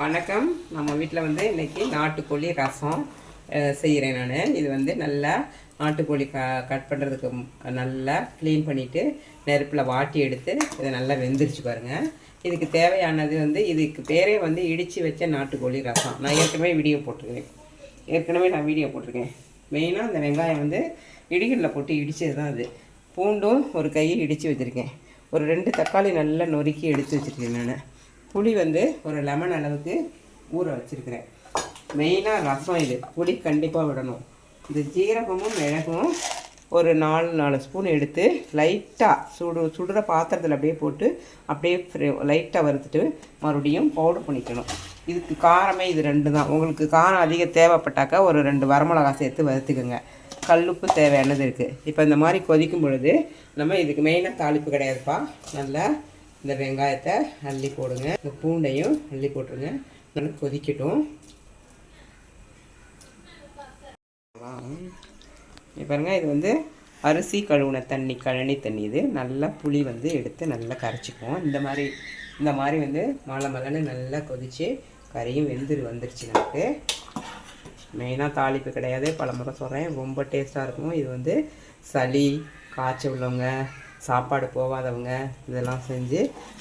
வணக்கம். நம்ம வீட்டில் வந்து இன்றைக்கி நாட்டுக்கோழி ரசம் செய்கிறேன் நான். இது வந்து நல்லா நாட்டுக்கோழி க கட் பண்ணுறதுக்கு நல்லா க்ளீன் பண்ணிவிட்டு நெருப்பில் வாட்டி எடுத்து இதை நல்லா வெந்துருச்சு பாருங்கள் இதுக்கு தேவையானது வந்து இதுக்கு பேரே வந்து இடித்து வச்ச நாட்டுக்கோழி ரசம். நான் ஏற்கனவே வீடியோ போட்டிருக்கேன். ஏற்கனவே நான் வீடியோ போட்டிருக்கேன். மெயினாக அந்த வெங்காயம் வந்து இடிகளில் போட்டு இடித்தது தான் அது. பூண்டும் ஒரு கையை இடித்து வச்சுருக்கேன். ஒரு ரெண்டு தக்காளி நல்லா நொறுக்கி எடுத்து வச்சுருக்கேன் நான். புளி வந்து ஒரு லெமன் அளவுக்கு ஊற வச்சுருக்கிறேன். மெயினாக ரசம் இது. புளி கண்டிப்பாக விடணும். இந்த ஜீரகமும் மிளகும் ஒரு நாலு நாலு ஸ்பூன் எடுத்து லைட்டாக சுடு சுடுற பாத்திரத்தில் அப்படியே போட்டு அப்படியே லைட்டாக வறுத்துட்டு மறுபடியும் பவுடர் பண்ணிக்கணும். இதுக்கு காரமே இது ரெண்டு தான். உங்களுக்கு காரம் அதிகம் தேவைப்பட்டாக்கா ஒரு ரெண்டு வரமிளகா சேர்த்து வறுத்துக்கோங்க. கல்லுப்பு தேவையானது இருக்குது இப்போ இந்த மாதிரி கொதிக்கும் பொழுது நம்ம இதுக்கு மெயினாக தாளிப்பு கிடையாதுப்பா. நல்லா இந்த வெங்காயத்தை அள்ளி போடுங்க. இந்த பூண்டையும் அள்ளி போட்டுருங்க. நல்லா கொதிக்கட்டும். பாருங்க இது வந்து அரிசி கழுவுன தண்ணி கழனி தண்ணி இது. நல்லா புளி வந்து எடுத்து நல்லா கரைச்சிக்குவோம். இந்த மாதிரி இந்த மாதிரி வந்து மலை மலைன்னு நல்லா கொதித்து கறியும் வெந்துரு வந்துருச்சு நமக்கு. மெயினாக தாளிப்பு கிடையாது. பல முறை சொல்கிறேன் ரொம்ப டேஸ்ட்டாக இருக்கும். இது வந்து சளி காய்ச்சல் உள்ளவங்க சாப்பாடு போகாதவங்க இதெல்லாம் செஞ்சு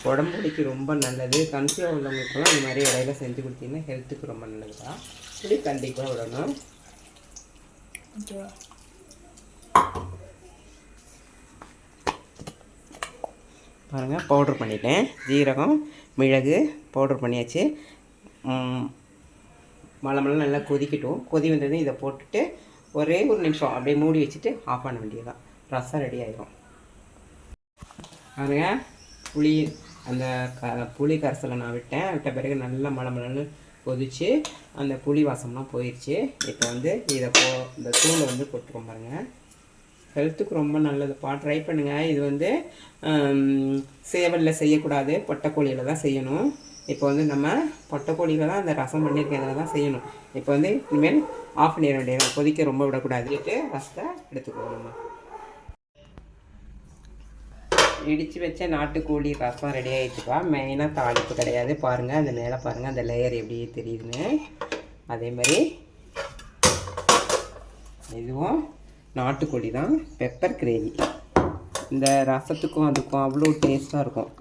உடம்புடிக்கு ரொம்ப நல்லது. கன்சியாக உள்ளவங்களுக்கெல்லாம் இந்த மாதிரி இடையில செஞ்சு கொடுத்தீங்கன்னா ஹெல்த்துக்கு ரொம்ப நல்லது தான் இப்படி கண்டிப்பாக விடணும். பாருங்கள் பவுட்ரு பண்ணிட்டேன். ஜீரகம் மிளகு பவுட்ரு பண்ணியாச்சு. மழை மலை மலை நல்லா கொதிக்கட்டும். கொதி வந்ததும் இதை போட்டுட்டு ஒரே ஒரு நிமிஷம் அப்படியே மூடி வச்சுட்டு ஆஃப் பண்ண வேண்டியதுதான். ரசம் ரெடி ஆயிடும் பாருங்க. புளி அந்த க புளி கரைசலை நான் விட்டேன். விட்ட பிறகு நல்லா மழை மலைன்னு கொதிச்சு அந்த புளி வாசம்லாம் போயிடுச்சு இப்போ வந்து இதை போ இந்த தூளை வந்து போட்டுருவோம் பாருங்கள் ஹெல்த்துக்கு ரொம்ப நல்லதுப்பா. ட்ரை பண்ணுங்கள் இது வந்து சேவலில் செய்யக்கூடாது. பொட்டைக்கோழியில் தான் செய்யணும். இப்போ வந்து நம்ம பொட்டைக்கோழியில் தான் அந்த ரசம் பண்ணியிருக்கேன் இதில் தான் செய்யணும். இப்போ வந்து இனிமேல் ஆஃப் பண்ணிட வேண்டியது கொதிக்க ரொம்ப விடக்கூடாது. ரசத்தை எடுத்துக்குவோம் நம்ம. இடித்து வச்ச நாட்டுக்கோழி ரசம் ரெடி ஆகிடுச்சுப்பா மெயினாக தாளிப்பு கிடையாது. பாருங்கள் அந்த மேலே பாருங்கள் அந்த லேயர் எப்படி தெரியுதுன்னு. அதே மாதிரி இதுவும் நாட்டுக்கோழி தான். பெப்பர் கிரேவி இந்த ரசத்துக்கும் அதுக்கும் அவ்வளோ டேஸ்ட்டாக இருக்கும்.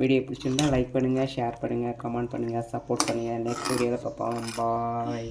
வீடியோ பிடிச்சிருந்தா லைக் பண்ணுங்கள் ஷேர் பண்ணுங்கள் கமெண்ட் பண்ணுங்கள் சப்போர்ட் பண்ணுங்கள் நெக்ஸ்ட் வீடியோவில் பார்ப்போம். பாய்